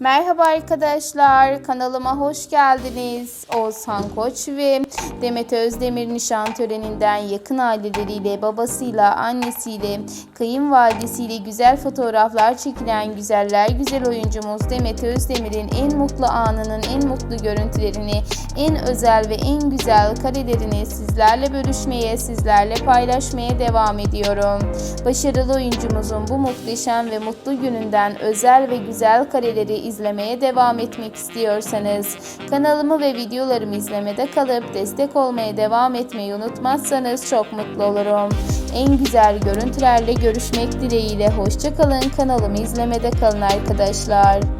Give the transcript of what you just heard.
Merhaba arkadaşlar, kanalıma hoş geldiniz. Oğuzhan Koç ve Demet Özdemir nişan töreninden yakın aileleriyle, babasıyla, annesiyle, kayınvalidesiyle güzel fotoğraflar çekilen güzeller güzel oyuncumuz Demet Özdemir'in en mutlu anının en mutlu görüntülerini, en özel ve en güzel karelerini sizlerle bölüşmeye, sizlerle paylaşmaya devam ediyorum. Başarılı oyuncumuzun bu muhteşem ve mutlu gününden özel ve güzel kareleri izlemeye devam etmek istiyorsanız kanalımı ve videolarımı izlemede kalıp destek olmaya devam etmeyi unutmazsanız çok mutlu olurum. En güzel görüntülerle görüşmek dileğiyle hoşçakalın kanalımı izlemede kalın arkadaşlar.